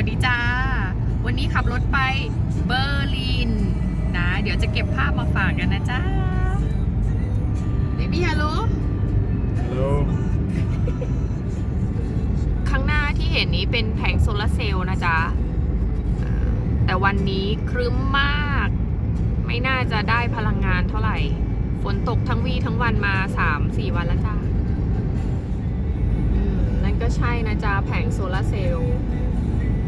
วัสดีจ้า วันนี้ขับรถไปเบอร์ลินนะ เดี๋ยวจะเก็บภาพมาฝากกันนะจ้าเบบี้ฮัลโหล Hallo. ข้างหน้าที่เห็นนี้เป็นแผงโซลาร์เซลล์นะจ๊ะเอ่อแต่วันนี้ครึ้มมาก ไม่น่าจะได้พลังงานเท่าไหร่ ฝนตกทั้งวีทั้งวันมา 3-4 วันแล้วจ้าอืมนั่นก็ใช่นะจ๊ะ แผงโซลาร์เซลล์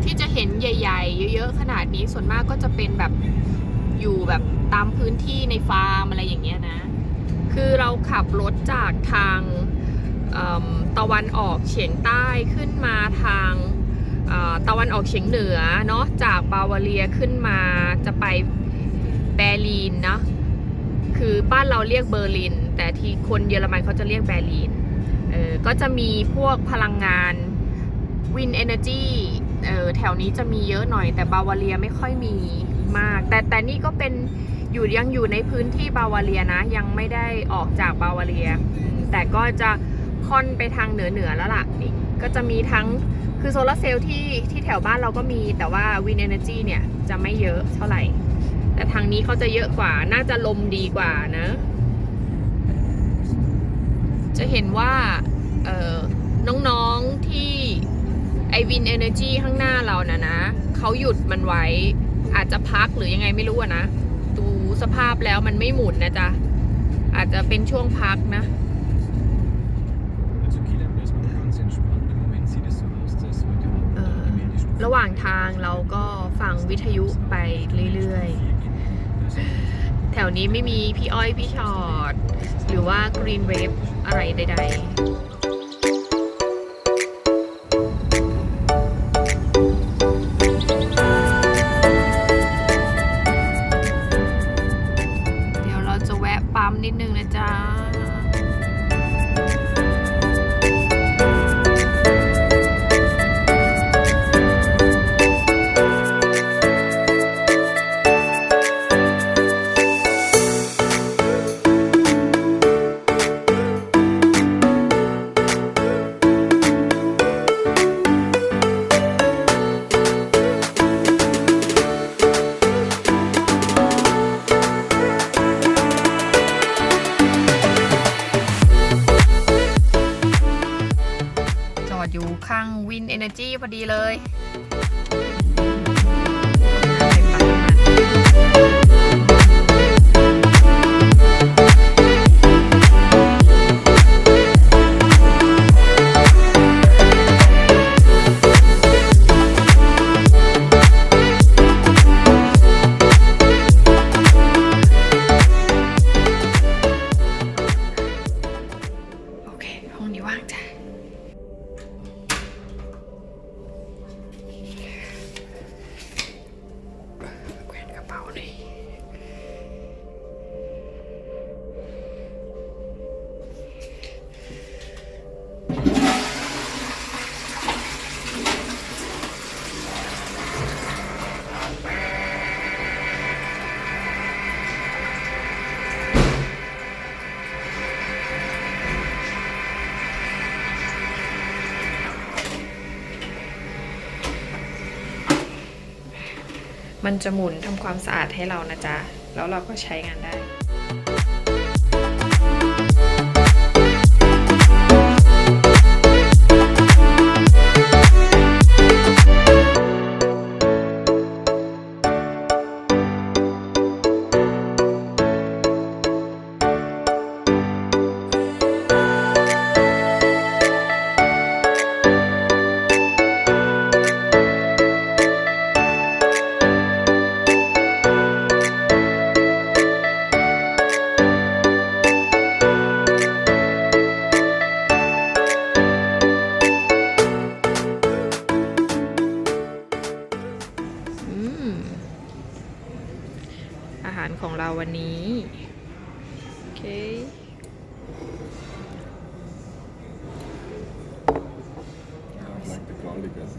ที่จะเห็นใหญ่ ๆ เยอะๆขนาดนี้ส่วนมากก็จะเป็นแบบอยู่แบบตามพื้นที่ในฟาร์มอะไรอย่างเงี้ยนะ คือเราขับรถจากทางตะวันออกเฉียงใต้ขึ้นมาทางตะวันออกเฉียงเหนือเนาะจากบาวาเรียขึ้นมาจะไปเบร์ลินเนาะคือบ้านเราเรียกเบอร์ลิน แต่ที่คนเยอรมันเขาจะเรียกเบร์ลินเออก็จะมีพวกพลังงานวินเอเนจี เออแถวนี้จะมีเยอะหน่อย แต่บาวาเรียไม่ค่อยมีมาก แต่แต่นี่ก็เป็นอยู่ยังอยู่ในพื้นที่บาวาเรียนะ ยังไม่ได้ออกจากบาวาเรีย แต่ก็จะค่อนไปทางเหนือเหนือแล้วล่ะนี่ก็จะมีทั้งคือโซลาร์เซลล์ที่ที่แถวบ้านเราก็มีแต่ว่าวินเอเนจีเนี่ยจะไม่เยอะเท่าไหร่ แต่ทางนี้เขาจะเยอะกว่าน่าจะลมดีกว่านะ จะเห็นว่าน้องๆ วินเอเนจีข้างหน้าเรานะนะเขาหยุดมันไว้ อาจจะพักหรือยังไงไม่รู้อะนะดูสภาพแล้วมันไม่หมุนนะจ๊ะ อาจจะเป็นช่วงพักนะ Also Kilian, das war ganz entspannt. Im Moment sieht es so aus, als würde die เอ่อ Hauptstadt ระหว่างทางเราก็ฟังวิทยุไปเรื่อยๆ แถวนี้ไม่มีพี่อ้อยพี่ชอด หรือว่ากรีนเวฟอะไรใด ๆ นิดนึงนะจ๊ะางวินเอเนจีพอดีเลย มันจะหมุนทำความสะอาดให้เรานะจ๊ะ แล้วเราก็ใช้งานได้ อาหารของเราวันนี้ โอเค like the quality best.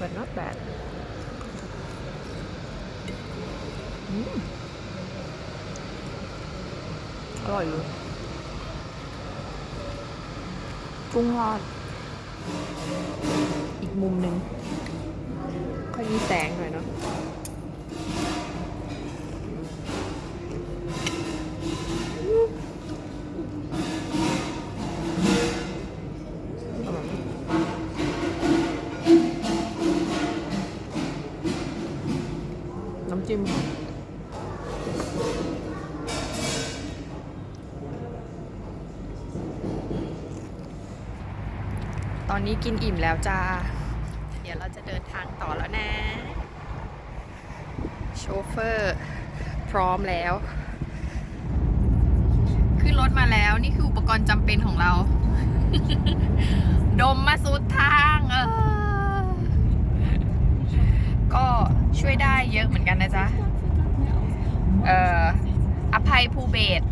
but not bad อืมอร่อยอยู่กุ้งทอดอีกมุมหนึ่งค่อยมีแสงหน่อยเนาะ น้ำจิ้มตอนนี้กินอิ่มแล้วจ้า เดี๋ยวเราจะเดินทางต่อแล้วนะ โชเฟอร์พร้อมแล้ว ขึ้นรถมาแล้วนี่คืออุปกรณ์จำเป็นของเรา ดมมาสุดทางเออก็ช่วยได้เยอะเหมือนกันนะจ๊ะ เอ่อ อภัยภูเบศ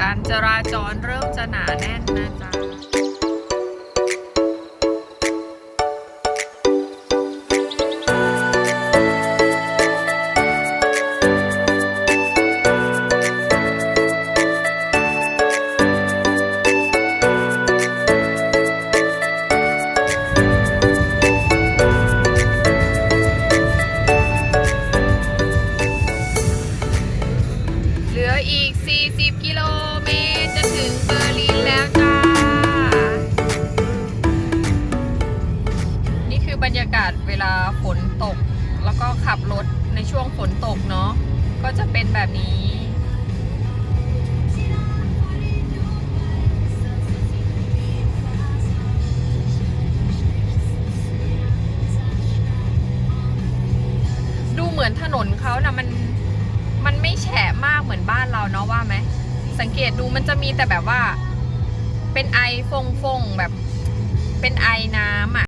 การจราจรเริ่มจะหนาแน่นนะจ๊ะ ขับรถในช่วงฝนตกเนาะก็จะเป็นแบบนี้ดูเหมือนถนนเขานะมันมันไม่แฉะมากเหมือนบ้านเราเนาะว่าไหม สังเกตดูมันจะมีแต่แบบว่า เป็นไอฟงฟงแบบเป็นไอน้ำอะ